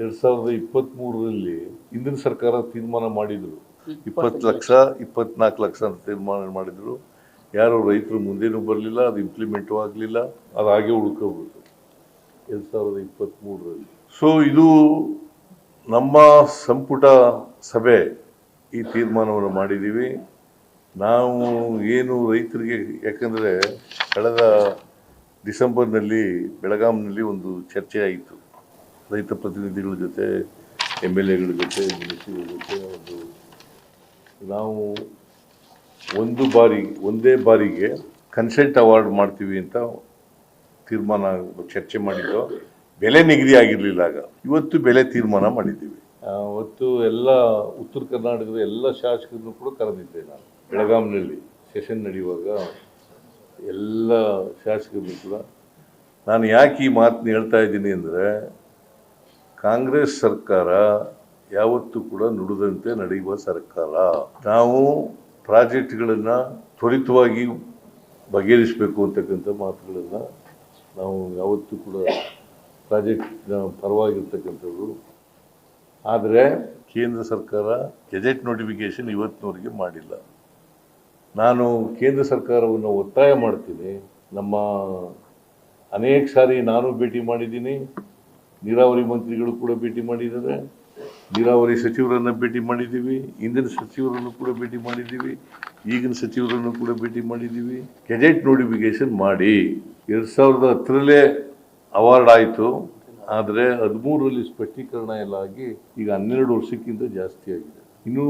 ಎರಡ್ ಸಾವಿರದ ಇಪ್ಪತ್ತ್ ಮೂರರಲ್ಲಿ ಹಿಂದಿನ ಸರ್ಕಾರ ತೀರ್ಮಾನ ಮಾಡಿದ್ರು. ಇಪ್ಪತ್ತು ಲಕ್ಷ. ಇಪ್ಪತ್ನಾಲ್ಕು ಲಕ್ಷ ಅಂತ ತೀರ್ಮಾನ ಮಾಡಿದ್ರು. ಯಾರು ರೈತರು ಮುಂದೇನೂ ಬರಲಿಲ್ಲ ಅದು ಇಂಪ್ಲಿಮೆಂಟು ಆಗಲಿಲ್ಲ ಅದು ಹಾಗೆ ಉಳ್ಕೋಬಿಡ್ತು ಎರಡ್ ಸಾವಿರದ ಇಪ್ಪತ್ತ್ ಮೂರರಲ್ಲಿ ಸೊ ಇದು ನಮ್ಮ ಸಂಪುಟ ಸಭೆ ಈ ತೀರ್ಮಾನವನ್ನು ಮಾಡಿದ್ದೀವಿ. ನಾವು ಏನು ರೈತರಿಗೆ ಯಾಕಂದರೆ ಕಳೆದ ಡಿಸೆಂಬರ್ನಲ್ಲಿ ಬೆಳಗಾಂನಲ್ಲಿ ಒಂದು ಚರ್ಚೆ ಆಯಿತು. ರೈತ ಪ್ರತಿನಿಧಿಗಳ ಜೊತೆ, ಎಂ ಎಲ್ ಎಗಳ ಜೊತೆ ಮಿನಿಸ್ಟ್ರಿಗಳ ಜೊತೆ ಒಂದು ನಾವು ಒಂದು ಬಾರಿ, ಒಂದೇ ಬಾರಿಗೆ ಕನ್ಸೆಂಟ್ ಅವಾರ್ಡ್ ಮಾಡ್ತೀವಿ ಅಂತ ತೀರ್ಮಾನ ಚರ್ಚೆ ಮಾಡಿದ್ದು. ಬೆಲೆ ನಿಗದಿ ಆಗಿರಲಿಲ್ಲ ಆಗ. ಇವತ್ತು ಬೆಲೆ ತೀರ್ಮಾನ ಮಾಡಿದ್ದೀವಿ. ಅವತ್ತು ಎಲ್ಲ ಉತ್ತರ ಕರ್ನಾಟಕದ ಎಲ್ಲ ಶಾಸಕರನ್ನು ಕೂಡ ಕರೆದಿದ್ದೆ ನಾನು. ಬೆಳಗಾಂನಲ್ಲಿ ಸೆಷನ್ ನಡೆಯುವಾಗ ಎಲ್ಲ ಶಾಸಕರನ್ನು ಕೂಡ. ನಾನು ಯಾಕೆ ಈ ಮಾತನ್ನ ಹೇಳ್ತಾ ಇದ್ದೀನಿ ಅಂದರೆ ಕಾಂಗ್ರೆಸ್ ಸರ್ಕಾರ ಯಾವತ್ತೂ ಕೂಡ ನುಡಿದಂತೆ ನಡೆಯುವ ಸರ್ಕಾರ. ನಾವು ಪ್ರಾಜೆಕ್ಟ್ಗಳನ್ನು ತ್ವರಿತವಾಗಿ ಬಗೆಹರಿಸಬೇಕು ಅಂತಕ್ಕಂಥ ಮಾತುಗಳನ್ನು ನಾವು ಯಾವತ್ತೂ ಕೂಡ ಪ್ರಾಜೆಕ್ಟ್ನ ಪರವಾಗಿರ್ತಕ್ಕಂಥದ್ದು. ಆದರೆ ಕೇಂದ್ರ ಸರ್ಕಾರ ಗೆಜೆಟ್ ನೋಟಿಫಿಕೇಶನ್ ಇವತ್ತಿನವರೆಗೆ ಮಾಡಿಲ್ಲ. ನಾನು ಕೇಂದ್ರ ಸರ್ಕಾರವನ್ನು ಒತ್ತಾಯ ಮಾಡ್ತೀನಿ. ನಮ್ಮ ಅನೇಕ ಸಾರಿ ನಾನು ಭೇಟಿ ಮಾಡಿದ್ದೀನಿ. ನೀರಾವರಿ ಮಂತ್ರಿಗಳು ಕೂಡ ಭೇಟಿ ಮಾಡಿದ್ದಾರೆ. ನೀರಾವರಿ ಸಚಿವರನ್ನು ಭೇಟಿ ಮಾಡಿದ್ದೀವಿ. ಹಿಂದಿನ ಸಚಿವರನ್ನು ಕೂಡ ಭೇಟಿ ಮಾಡಿದ್ದೀವಿ. ಈಗಿನ ಸಚಿವರನ್ನು ಕೂಡ ಭೇಟಿ ಮಾಡಿದ್ದೀವಿ. ಗೆಜೆಟ್ ನೋಟಿಫಿಕೇಶನ್ ಮಾಡಿ. ಎರಡು ಸಾವಿರದ ಹತ್ತರಲ್ಲೇ ಅವಾರ್ಡ್ ಆಯಿತು. ಆದರೆ ಹದಿಮೂರರಲ್ಲಿ ಸ್ಪಷ್ಟೀಕರಣ ಎಲ್ಲ ಆಗಿ ಈಗ ಹನ್ನೆರಡು ವರ್ಷಕ್ಕಿಂತ ಜಾಸ್ತಿ ಆಗಿದೆ. ಇನ್ನೂ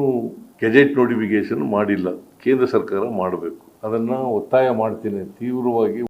ಕೆಜೆಟ್ ನೋಟಿಫಿಕೇಶನ್ ಮಾಡಿಲ್ಲ. ಕೇಂದ್ರ ಸರ್ಕಾರ ಮಾಡಬೇಕು. ಅದನ್ನು ಒತ್ತಾಯ ಮಾಡ್ತೀನಿ. ತೀವ್ರವಾಗಿ